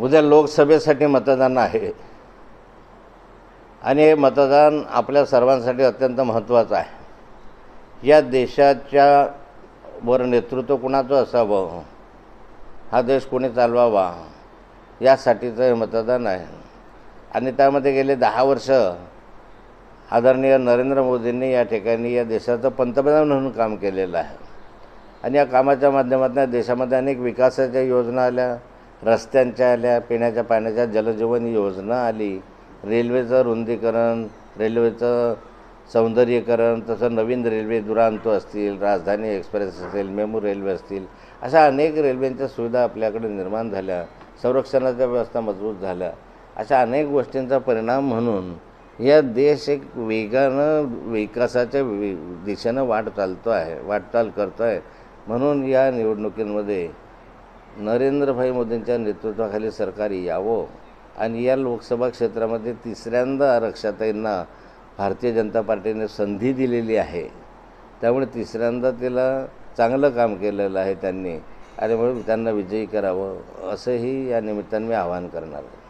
उद्या लोकसभेसाठी मतदान आहे. आणि हे मतदान आपल्या सर्वांसाठी अत्यंत महत्त्वाचं आहे. या देशाच्या वर नेतृत्व कुणाचं असावं? हा देश कोणी चालवावा? यासाठीचं हे मतदान आहे. आणि त्यामध्ये गेले दहा वर्ष आदरणीय नरेंद्र मोदींनी या ठिकाणी या देशाचं पंतप्रधान म्हणून काम केलेलं आहे. आणि या कामाच्या माध्यमातून देशामध्ये अनेक विकासाच्या योजना आल्या. रस्त्यांच्या आल्या पिण्याच्या पाण्याच्या जलजीवन योजना आली. रेल्वेचं रुंदीकरण रेल्वेचं सौंदर्यीकरण तसं नवीन रेल्वे दुरांतो असतील राजधानी एक्सप्रेस असेल मेमू रेल्वे असतील अशा अनेक रेल्वेंच्या सुविधा आपल्याकडे निर्माण झाल्या संरक्षणाच्या व्यवस्था मजबूत झाल्या. अशा अनेक गोष्टींचा परिणाम म्हणून या देश एक वेगानं विकासाच्या वि दिशेनं वाट चालतो आहे वाटचाल करतो आहे म्हणून या निवडणुकींमध्ये नरेंद्रभाई मोदींच्या नेतृत्वाखाली सरकार यावं आणि या लोकसभा क्षेत्रामध्ये तिसऱ्यांदा आरक्षाताईंना भारतीय जनता पार्टीने संधी दिलेली आहे. त्यामुळे तिसऱ्यांदा तिला चांगलं काम केलेलं आहे त्यांनी आणि म्हणून त्यांना विजयी करावं असंही या निमित्ताने मी आवाहन करणार आहे.